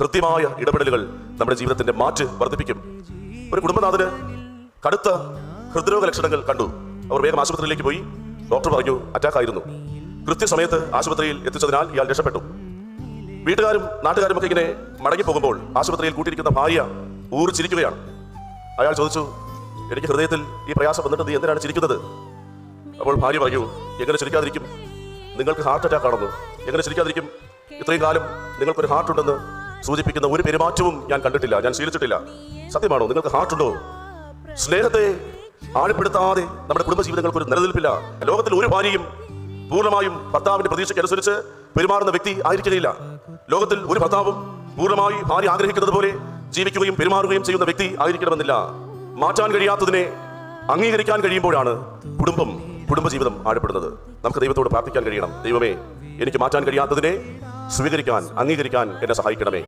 കൃത്യമായ ഇടപെടലുകൾ നമ്മുടെ ജീവിതത്തിന്റെ മാറ്റ് വർദ്ധിപ്പിക്കും. ഒരു കുടുംബനാഥന് കടുത്ത ഹൃദ്രോഗ ലക്ഷണങ്ങൾ കണ്ടു. അവർ വേഗം ആശുപത്രിയിലേക്ക് പോയി. ഡോക്ടർ പറഞ്ഞു അറ്റാക്ക് ആയിരുന്നു. കൃത്യസമയത്ത് ആശുപത്രിയിൽ എത്തിച്ചതിനാൽ ഇയാൾ രക്ഷപ്പെട്ടു. വീട്ടുകാരും നാട്ടുകാരും ഒക്കെ ഇങ്ങനെ മടങ്ങി പോകുമ്പോൾ ആശുപത്രിയിൽ കൂട്ടിയിരിക്കുന്ന ഭാര്യ ഊറിച്ചിരിക്കുകയാണ് അയാൾ ചോദിച്ചു എനിക്ക് ഹൃദയത്തിൽ ഈ പ്രയാസം വന്നിട്ട് നീ എന്തിനാണ് ചിരിക്കുന്നത്? അപ്പോൾ ഭാര്യ പറഞ്ഞു എങ്ങനെ ചിരിക്കാതിരിക്കും? നിങ്ങൾക്ക് ഹാർട്ട് അറ്റാക്ക് ആണെന്ന്. എങ്ങനെ ചിരിക്കാതിരിക്കും? ഇത്രയും കാലം നിങ്ങൾക്കൊരു ഹാർട്ട് ഉണ്ടെന്ന് സൂചിപ്പിക്കുന്ന ഒരു പെരുമാറ്റവും ഞാൻ കണ്ടിട്ടില്ല ഞാൻ ശീലിച്ചിട്ടില്ല. സത്യമാണോ? നിങ്ങൾക്ക് ഹാർട്ട് ഉണ്ടോ? സ്നേഹത്തെ ആഴപ്പെടുത്താതെ നമ്മുടെ കുടുംബജീവിതങ്ങൾക്ക് ഒരു നിലനിൽപ്പില്ല. ലോകത്തിൽ ഒരു ഭാര്യയും പൂർണമായും ഭർത്താവിന്റെ പ്രതീക്ഷയ്ക്ക് അനുസരിച്ച് പെരുമാറുന്ന വ്യക്തി ആയിരിക്കുകയില്ല. ലോകത്തിൽ ഒരു ഭർത്താവും പൂർണമായി ഭാര്യ ആഗ്രഹിക്കുന്നത് പോലെ ജീവിക്കുകയും പെരുമാറുകയും ചെയ്യുന്ന വ്യക്തി ആയിരിക്കണമെന്നില്ല. മാറ്റാൻ കഴിയാത്തതിനെ അംഗീകരിക്കാൻ കഴിയുമ്പോഴാണ് കുടുംബം കുടുംബജീവിതം ആഴപ്പെടുന്നത്. നമുക്ക് ദൈവത്തോട് പ്രാർത്ഥിക്കാൻ കഴിയണം. ദൈവമേ എനിക്ക് മാറ്റാൻ കഴിയാത്തതിനെ സ്വീകരിക്കാൻ അംഗീകരിക്കാൻ എന്നെ സഹായിക്കണമേ.